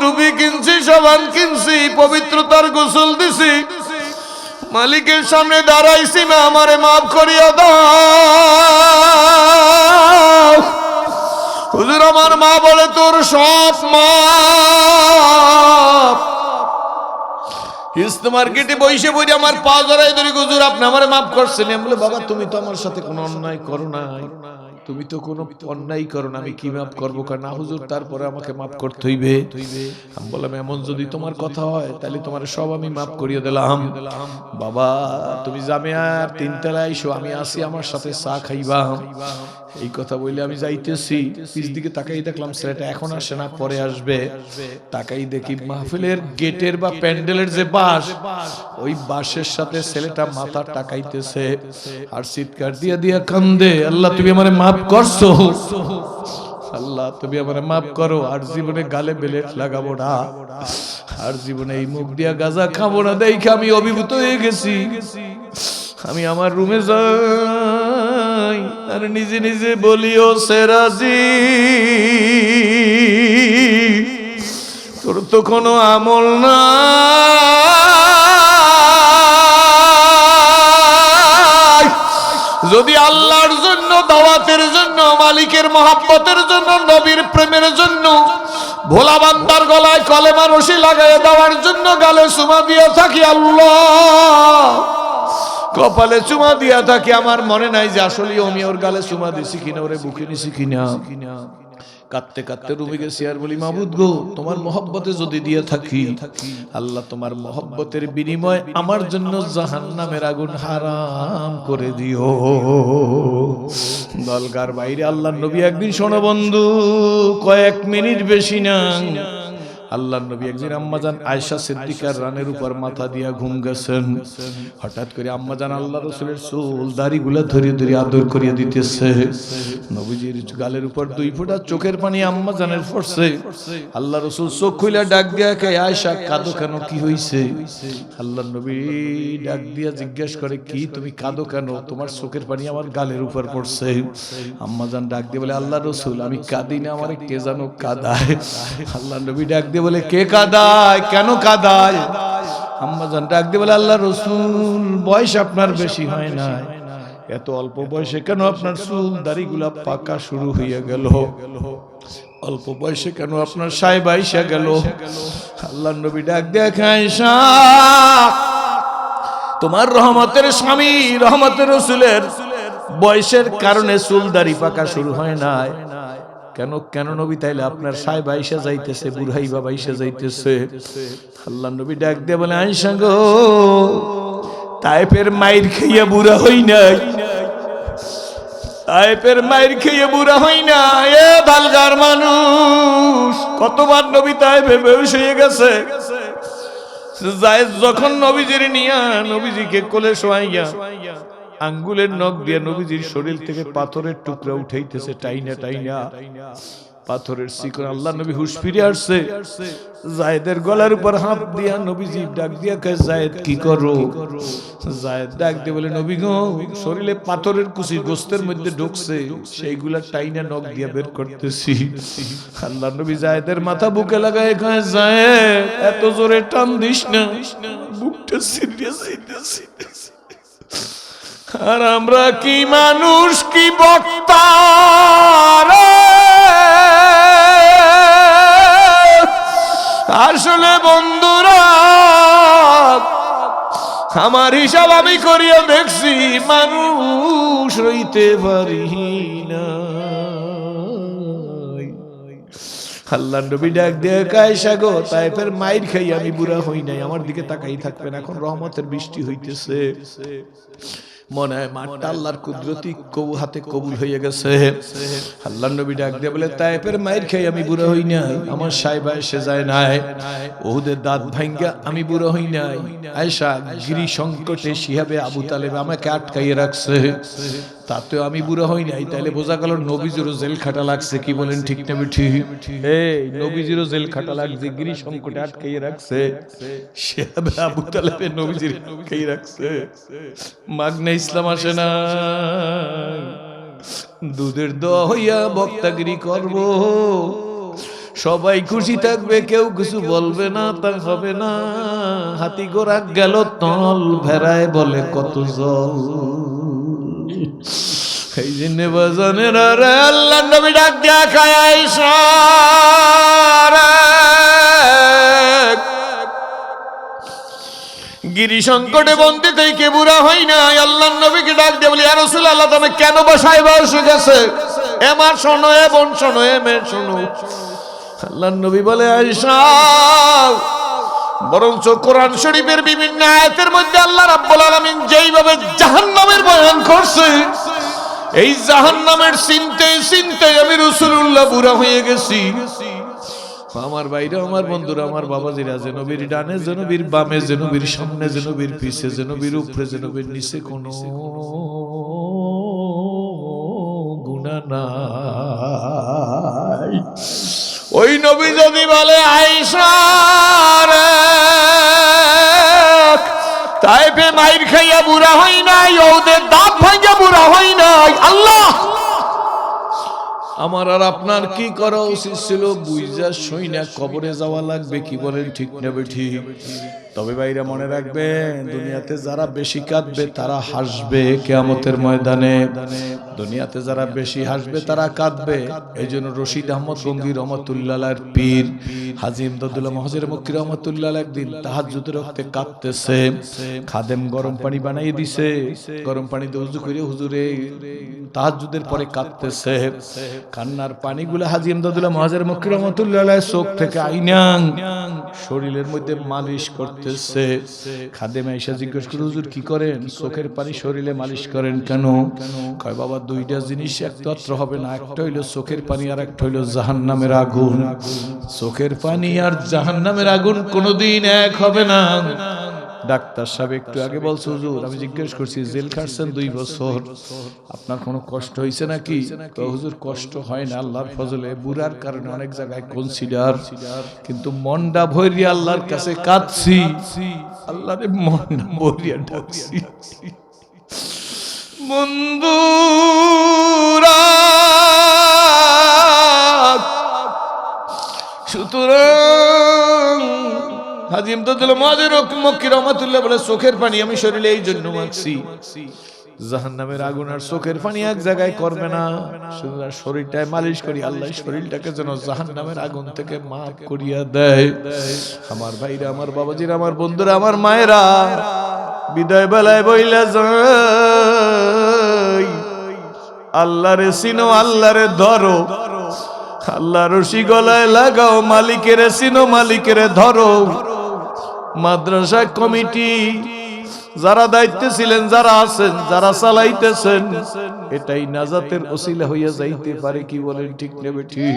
টুপি কিনছি, সাবান কিনছি, পবিত্রতার গোসল দিছি। মালিকের সামনে দাঁড়াইছি না, আমারে মাফ করিয়া দাও। হুজুর, আমার মা বলে, তোর সব মাপ। মার্কেটে বইসে বই আমার পা জড়াই ধরে, হুজুর, আপনি আমারে মাফ করছেন। বলে, বাবা, তুমি তো আমার সাথে কোনো অন্যায় করো নাই। তুমি তো কোনো অন্যায় করো না আমি কি মাপ করব? কারণ না হুজুর তারপরে আমাকে মাপ করতে হইবে। আমি বললাম এমন যদি তোমার কথা হয় তাহলে তোমার সব আমি মাপ করিয়ে দিলাম। বাবা তুমি জামে আর তিনতলায় আইসো আমি আসি আমার সাথে চা খাইবা। এই কথা বলে আমি যাইতেছি, পিছ দিকে তাকাই দেখলাম ছেলেটা এখন আসে না, পরে আসবে। তাকাই দেখি মাহফিলের গেটের বা প্যান্ডেলের যে বাস ওই বাসের সাথে ছেলেটা মাথা টাকাইতেছে আর চিৎকার দিয়া দিয়া কান্দে, আল্লাহ, তুমি আমারে মাফ করছ? আল্লাহ, তুমি আমারে মাফ করো, আর জীবনে গালে বেলেট লাগাবো না। আর জীবনে এই মুখ দিয়া গাজা খাব না, দেখে আমি অভিভূত হয়ে গেছি। আমি আমার রুমে যাই আর নিজে নিজে বলিও সেরাজি তোর তো কোনো আমল না যদি আল্লাহর জন্য, দাওয়াতের জন্য, মালিকের মহাব্বতের জন্য, নবীর প্রেমের জন্য, ভোলা বান্দার গলায় কলেমা রশি লাগাই দেওয়ার জন্য গালে সুমা দিয়ে থাকি আল্লাহ। কপালে চুমা দিয়া থাকি, আমার মনে নাই যে আসলে আমি ওর গালে চুমা দিছি কিনা, ওরে বুকে নিছি কিনা। কাঁদতে কাঁদতে রুমে গেছি আর বলি, মাবুদ গো, তোমার মহব্বতে যদি দিয়ে থাকি, আল্লাহ তোমার মহব্বতের বিনিময় আমার জন্য জাহান নামের আগুন হারাম করে দিও। দলগার বাইরে আল্লাহ নবী একদিন শোনো বন্ধু, কয়েক মিনিট বেশি না। আল্লাহ নবী একদিন আম্মাজান আয়সা সিদ্দিকার রানের উপর মাথা দিয়া ঘুম গেছেন। হঠাৎ করে আম্মাজান আল্লাহ রসুলের চুল, দাড়িগুলা ধরিয়ে ধরিয়ে আদর করিয়ে দিতেছে। নবীজির গালের উপর দুই ফোঁটা চোখের পানি আম্মাজানের পড়ছে। আল্লাহ রসুল চোখ খুইলা ডাক দিয়া কে আয়সা কাঁদো কেন? কি হইছে? আল্লাহ নবী ডাক দিয়া জিজ্ঞেস করে, কি তুমি কাঁদো কেন? তোমার চোখের পানি আমার গালের উপর পড়ছে। আম্মাজান ডাক দিয়ে বলে, আল্লাহ রসুল, আমি কাঁদি না, আমার কে জানো কাদায়। আল্লাহ নবী ডাক দিয়ে বলে, কে কাদায়? কেন কাদায়? আম্মাজান ডাক দিয়ে বলে, আল্লাহ রসুল, বয়স আপনার বেশি হয় না এত অল্প বয়সে কেন আপনার চুল দাড়িগুলা পাকা শুরু হইয়া গেল? অল্প বয়সে কেন আপনার সাহেব আইসা গেল? আল্লাহ নবী ডাক দেখায় তোমার রহমতের স্বামী, রহমতের রসুলের বয়সের কারণে চুল দাড়ি পাকা শুরু হয় নাই। কেন কেন নবী তাইলে আপনার সাহেব আইসা যাইতেছে, বুড়াই বাবা আইসা যাইতেছে? আল্লাহ নবী ডাক দিয়ে বলে আইসা গো, তাইপের মাইর খাইয়া বুড়া হই নাই। তাইপের মাইর খাইয়া বুড়া হই না এ বালগার মানুষ, কতবার নবী তাইপে বেউস হয়ে গেছে। যখন নবীজির নিয়া, নবীজিকে কোলে শোয়াইয়া আঙ্গুলের নখ দিয়ে নবীজির শরীর থেকে পাথরের টুকরা উঠাইতেছে টাইনা টাইনা। পাথরের শিকন আল্লাহ নবী হুশ ফিরে আসছে। জায়েদের গলার উপর হাত দিয়া নবীজি ডাক দিয়া কে জায়েদ কি করো? জায়েদ ডাক দিয়ে বলে নবী গো শরীরে পাথরের কুচি গোস্তের মধ্যে ঢুকছে। সেইগুলা টাইনা নখ দিয়া বের করতেছি। আল্লাহ নবী জায়েদের মাথা বুকে লাগায় কয় জায়েদ এত জোরে টান দিস না। বুকটা সিরিয়াস সিরিয়াস আর আমরা কি মানুষ, কি বক্তা রে? আসলে বন্ধুরা, আমার হিসাব আমি করিয়া দেখছি, মানুষ রইতে পারি না নবী ডাক দিয়ে কায়সা গো তাইফের মাইর খাই আমি বুড়া হই নাই, আমার দিকে তাকাই থাকবেন, এখন রহমতের বৃষ্টি হইতেছে মনে হয় মাঠটা আল্লাহর কুদরতি কবু হাতে কবুল হয়ে গেছে। আল্লাহ নবী ডাক দিয়ে বলে তাইপের মায়ের খাই আমি বুড়ো হই নাই। আমার সাহেবা এসে যায় নাই। ওহুদের দাঁত ভাঙ্গা আমি বুড়ো হই নাই। আয়সা গিরি সংকটে শিহাবে আবু তালেব আমাকে আটকাইয়ে রাখছে। তাতেও আমি বুড়ো হই নাই তাহলে বোঝা গেল নবীজিরও জেল খাটা লাগছে, কি বলেন, ঠিক না ঠিক এই, নবীজিরও জেল খাটা লাগছে, গিরি সংকটে আটকাইয়ে রাখছে। সে আবু তালেবে নবীজির আটকাইয়ে রাখছে। মাগনা ইসলাম আসে না। দুধের দোয়া হইয়া বক্তাগিরি করব। সবাই খুশি থাকবে, কেউ কিছু বলবে না, তা হবে না। হাতি গোড়া গেল তল, ভেড়ায় বলে, কত জল। এই জন্য বাজানের আল্লাহ নবী ডাক দিয়া গিরি সংকটে বন্দি থেকে বুড়া হয় না আল্লাহ নবীকে ডাক দিয়ে বলি আর রসুল আল্লাহ তুমি কেন বসাই বসে গেছে? এমার শোনো, এ বোন শোনো, এ মেয়ে শোনো। আল্লাহ নবী বলে আইসা বরঞ্চ কোরআন শরীফের বিভিন্ন আয়াতের মধ্যে আল্লাহ রাব্বুল আলামিন যেইভাবে জাহান্নামের বয়ান করছে, এই জাহান্নামের চিনতে চিনতে আমি রাসূলুল্লাহ বুড়া হয়ে গেছি। আমার বাইরে আমার বন্ধুরা, আমার বাবাজিরা, যে নবীর ডানে, যে নবীর বামে, যে নবীর সামনে, যে নবীর পিছে, যে নবীর উপরে, যে নবীর নিচে কোনো গুণা নাই। আমার আর আপনার কি করা উচিত ছিল? বুঝা সই না কবরে যাওয়া লাগবে, কি বলেন ঠিক নেবে ঠিক? তবে বাইরে মনে রাখবে দুনিয়াতে যারা বেশি কাঁদবে তারা হাসবে কেয়ামতের ময়দানে। দুনিয়াতে যারা বেশি হাসবে তারা কাঁদবে। এই জন্য রশিদ আহমদ গঙ্গি রহমতুল্লাহ পীর হাজি ইমদাদুল্লাহ মহাজের মক্কি রহমতুল্লাহ একদিন তাহাজ্জুদের রক্তে কাঁদতেছে। খাদেম গরম পানি বানাই দিছে। গরম পানিতে উজু করে হুজুরে তাহাজ্জুদের পরে কাঁদতেছে। কান্নার পানিগুলো হাজি ইমদাদুল্লাহ মহাজের মক্কি রহমতুল্লাহ চোখ থেকে আইনাং। শরীরের মধ্যে মালিশ করতেছে। খাদেম এসে জিজ্ঞেস করে হুজুর, কি করেন? চোখের পানি শরীরে মালিশ করেন কেন? কয়, বাবা, দুইটা জিনিস একত্র হবে না, একটা হইল চোখের পানি, আর একটা হইল জাহান নামের আগুন। চোখের পানি আর জাহান নামের আগুন কোনোদিন এক হবে না। ডাক্তার সাহেব একটু আগে বলছে হুজুর আমি জিজ্ঞেস করছি জেল খাটছেন দুই বছর আপনার কোনো কষ্ট হয়েছে নাকি? তো হুজুর কষ্ট হয় না আল্লাহর ফজলে বুড়ার কারণে অনেক জায়গায় কনসিডার কিন্তু মনটা ভরিয়া আল্লাহর কাছে কাঁদছি। আল্লাহরে মনটা ভরিয়া ডাকছি বন্ধুরা হাজিম তো দিল মাঝের মক্কি রহমাতুল্লাহ বলে চোখের পানি আমি শরীরে এই জন্য মাখছি। জাহান নামের আগুন আর চোখের পানি এক জায়গায় করবে না। শরীরটায় মালিশ করি, আল্লাহ শরীরটাকে যেন জাহান নামের আগুন থেকে মাফ করিয়া দেয়। আমার ভাইরা, আমার বাবাজিরা, আমার বন্ধুরা, আমার মায়েরা, বিদায় বেলায় বইলা যাই। আল্লাহরে চিনো আল্লাহরে ধরো। আল্লাহ রশি গলায় লাগাও, মালিকের চিনো মালিকের ধরো। মাদ্রাসা কমিটি, যারা দায়িত্বে ছিলেন, যারা আছেন, যারা চালাইতেছেন, এটাই নাজাতের ওসিলা হইয়া যাইতে পারে কি বলেন ঠিক নেবে ঠিক।